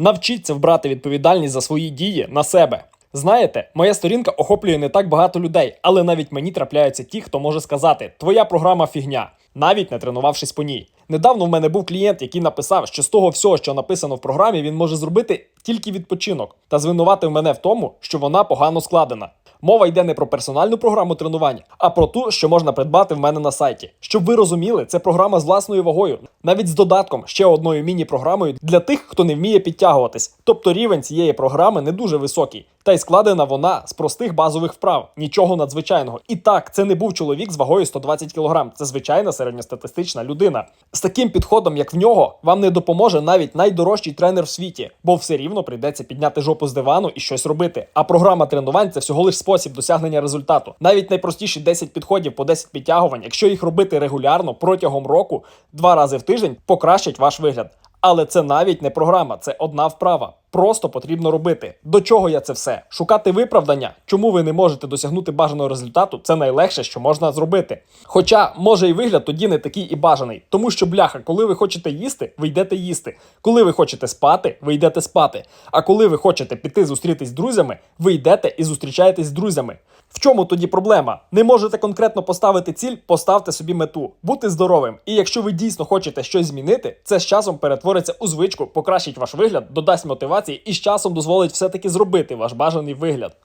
Навчіться вбрати відповідальність за свої дії на себе. Знаєте, моя сторінка охоплює не так багато людей, але навіть мені трапляються ті, хто може сказати: Твоя програма фігня, навіть не тренувавшись по ній. Недавно в мене був клієнт, який написав, що з того всього, що написано в програмі, він може зробити тільки відпочинок та звинуватив мене в тому, що вона погано складена. Мова йде не про персональну програму тренувань, а про ту, що можна придбати в мене на сайті. Щоб ви розуміли, це програма з власною вагою, навіть з додатком ще одною міні-програмою для тих, хто не вміє підтягуватись. Тобто рівень цієї програми не дуже високий, та й складена вона з простих базових вправ, нічого надзвичайного. І так, це не був чоловік з вагою 120 кг, це звичайна середньостатистична людина. З таким підходом, як в нього, вам не допоможе навіть найдорожчий тренер в світі, бо все рівно прийдеться підняти жопу з дивану і щось робити. А програма тренувань це всього лиш спосіб досягнення результату. Навіть найпростіші 10 підходів по 10 підтягувань, якщо їх робити регулярно протягом року, два рази в тиждень, покращать ваш вигляд. Але це навіть не програма, це одна вправа. Просто потрібно робити. До чого я це все? Шукати виправдання, чому ви не можете досягнути бажаного результату, це найлегше, що можна зробити. Хоча, може, і вигляд тоді не такий і бажаний, тому що бляха, коли ви хочете їсти, ви йдете їсти. Коли ви хочете спати, ви йдете спати. А коли ви хочете піти зустрітись з друзями, ви йдете і зустрічаєтесь з друзями. В чому тоді проблема? Не можете конкретно поставити ціль, поставте собі мету, бути здоровим. І якщо ви дійсно хочете щось змінити, це з часом перетвориться у звичку, покращить ваш вигляд, додасть мотивації і з часом дозволить все-таки зробити ваш бажаний вигляд.